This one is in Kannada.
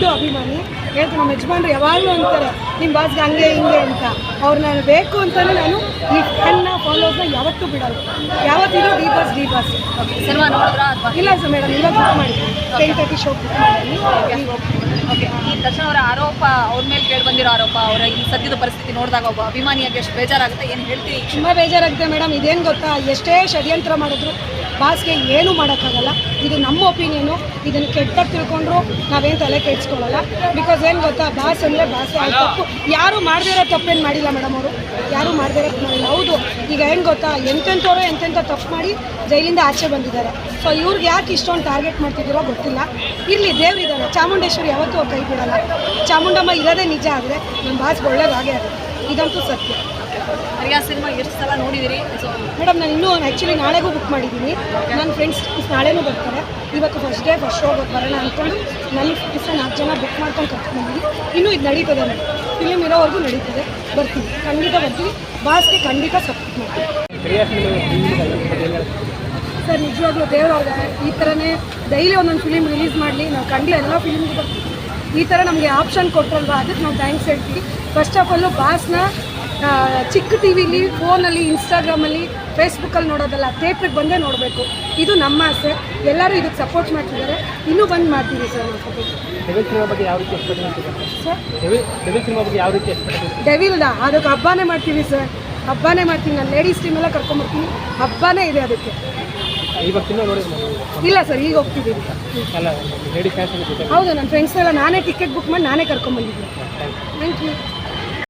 ದೊಡ್ಡ ಅಭಿಮಾನಿ. ಹೇಳ್ತು ನಮ್ಮ ಯಜಮಾನ್ರು ಯಾವಾಗಲೂ ಅಂತಾರೆ ನಿಮ್ಮ ಬಾಸ್ಗೆ ಹಂಗೆ ಹಿಂಗೆ ಅಂತ. ಅವ್ರು ನಾನು ಬೇಕು ಅಂತಲೇ ನಾನು ಈ ಫ್ಯಾನ್ನ ಫಾಲೋಸ್ನ ಯಾವತ್ತೂ ಬಿಡಲ್ಲ. ಯಾವತ್ತಿದ್ರು D boss D boss cinema ನೋಡಿದ್ರಾ ಇಲ್ಲ ಸರ್ ಮೇಡಮ್ ಇವಾಗ ಬುಕ್ ಮಾಡಿ ಟೆನ್ ತರ್ಟಿ ಶೋ ಬುಕ್ ಮಾಡಿದ್ದೀನಿ ಓಕೆ ಈ ದರ್ಶನ್ ಅವರ ಆರೋಪ ಅವ್ರ ಮೇಲೆ ಕೇಳಿ ಬಂದಿರೋ ಆರೋಪ ಅವರ ಈ ಸದ್ಯದ ಪರಿಸ್ಥಿತಿ ನೋಡಿದಾಗ ಒಬ್ಬ ಅಭಿಮಾನಿಯಾಗಿ ಎಷ್ಟು ಬೇಜಾರಾಗುತ್ತೆ? ಏನು ಹೇಳ್ತೀರಿ ತುಂಬ ಬೇಜಾರಾಗುತ್ತೆ ಮೇಡಮ್ ಇದೇನು ಗೊತ್ತಾ? ಎಷ್ಟೇ ಷಡ್ಯಂತ್ರ ಮಾಡಿದ್ರು ಬಾಸ್ಗೆ ಏನೂ ಮಾಡೋಕ್ಕಾಗಲ್ಲ. ಇದು ನಮ್ಮ ಒಪಿನಿಯನು. ಇದನ್ನು ಕೆಟ್ಟಾಗಿ ತಿಳ್ಕೊಂಡ್ರು ನಾವೇನು ತಲೆ ಕೆಡ್ಸ್ಕೊಳ್ಳಲ್ಲ. ಬಿಕಾಸ್ ಏನು ಗೊತ್ತಾ ಬಾಸ್ ಅಂದರೆ ಬಾಸ್ ತಪ್ಪು. ಯಾರು ಮಾಡದಿರೋ ತಪ್ಪೇನು ಮಾಡಿಲ್ಲ ಮೇಡಮ್ ಅವರು. ಯಾರು ಮಾಡದಿರೋ ಮಾಡಿಲ್ಲ. ಹೌದು. ಈಗ ಏನು ಗೊತ್ತಾ ಎಂತೆಂಥವ್ರು ಎಂತೆಂಥ ತಪ್ಪು ಮಾಡಿ ಜೈಲಿಂದ ಆಚೆ ಬಂದಿದ್ದಾರೆ. ಸೊ ಇವ್ರಿಗೆ ಯಾಕೆ ಇಷ್ಟೊಂದು ಟಾರ್ಗೆಟ್ ಮಾಡ್ತಿದ್ದೀರೋ ಗೊತ್ತಿಲ್ಲ. ಇರಲಿ ದೇವ್ರಿದ್ದಾರೆ ಚಾಮುಂಡೇಶ್ವರಿ ಯಾವತ್ತೂ ಕೈ ಬಿಡಲ್ಲ. ಚಾಮುಂಡಮ್ಮ ಇರೋದೇ ನಿಜ ಆದರೆ ನಮ್ಮ ಬಾಸ್ಗೆ ಒಳ್ಳೇದಾಗೇ ಆಗುತ್ತೆ. ಇದಂತೂ ಸತ್ಯ. ಆ ಸಿನಿಮಾ ಎಷ್ಟು ಸಲ ನೋಡಿದಿರಿ? ಸೊ ಮೇಡಮ್ ನಾನು ಇನ್ನೂ ಆ್ಯಕ್ಚುಲಿ ನಾಳೆಗೂ ಬುಕ್ ಮಾಡಿದ್ದೀನಿ. ನನ್ನ ಫ್ರೆಂಡ್ಸ್ ನಾಳೆನೂ ಬರ್ತಾರೆ. ಇವತ್ತು ಫಸ್ಟ್ ಡೇ ಫಸ್ಟ್ ಶೋ ಬರೋಣ ಅಂದ್ಕೊಂಡು ನನ್ನ ಫ್ರೆಂಡ್ಸ್ ನಾಲ್ಕು ಜನ ಬುಕ್ ಮಾಡ್ಕೊಂಡು ಕರ್ಕೊಂಡಿದ್ದೀನಿ ಇನ್ನೂ ಇದು ನಡೀತದೆ ಮೇಡಮ್ ಫಿಲಿಮ್ ಇರೋವರೆಗೂ ನಡೀತದೆ. ಬರ್ತೀನಿ. ಖಂಡಿತ ಬರ್ತೀನಿ. ಬಾಸ್ಗೆ ಖಂಡಿತ ಸಪೋರ್ಟ್ ಮಾಡ್ತೀನಿ. ಸರ್ ನಿಜವಾಗ್ಲೂ ದೇವ್ರವ್ರ ಈ ಥರನೇ ಡೈಲಿ ಒಂದೊಂದು ಫಿಲಿಮ್ ರಿಲೀಸ್ ಮಾಡಲಿ. ನಾವು ಖಂಡಿತ ಎಲ್ಲ ಫಿಲಿಮ್ಗೆ ಬರ್ತೀವಿ. ಈ ಥರ ನಮಗೆ ಆಪ್ಷನ್ ಕೊಟ್ಟರಲ್ವ ಅದಕ್ಕೆ ನಾವು ಥ್ಯಾಂಕ್ಸ್ ಹೇಳ್ತೀವಿ. ಫಸ್ಟ್ ಆಫ್ ಆಲು ಬಾಸ್ನ ಚಿಕ್ಕ ಟಿ ವಿಲಿ ಫೋನಲ್ಲಿ ಇನ್ಸ್ಟಾಗ್ರಾಮಲ್ಲಿ ಫೇಸ್ಬುಕ್ಕಲ್ಲಿ ನೋಡೋದಲ್ಲ ಥಿಯೇಟ್ರಿಗೆ ಬಂದೇ ನೋಡಬೇಕು. ಇದು ನಮ್ಮ ಆಸೆ. ಎಲ್ಲರೂ ಇದಕ್ಕೆ ಸಪೋರ್ಟ್ ಮಾಡ್ತಿದ್ದಾರೆ. ಇನ್ನೂ ಬಂದು ಮಾಡ್ತೀವಿ ಸರ್ ನಾವು ಡೆವಿಲ್ದ ಅದಕ್ಕೆ ಹಬ್ಬನೇ ಮಾಡ್ತೀವಿ ಸರ್. ಹಬ್ಬನೇ ಮಾಡ್ತೀನಿ ನಾನು ಲೇಡೀಸ್ ಟೀಮ್ ಎಲ್ಲ ಕರ್ಕೊಂಬರ್ತೀನಿ ಹಬ್ಬನೇ ಇದೆ ಅದಕ್ಕೆ. ಇಲ್ಲ ಸರ್ ಈಗ ಹೋಗ್ತಿದ್ದೀವಿ ಹೌದು ನನ್ನ ಫ್ರೆಂಡ್ಸ್ ಎಲ್ಲ ನಾನೇ ಟಿಕೆಟ್ ಬುಕ್ ಮಾಡಿ ನಾನೇ ಕರ್ಕೊಂಬಂದಿದ್ದೀನಿ ಥ್ಯಾಂಕ್ ಯು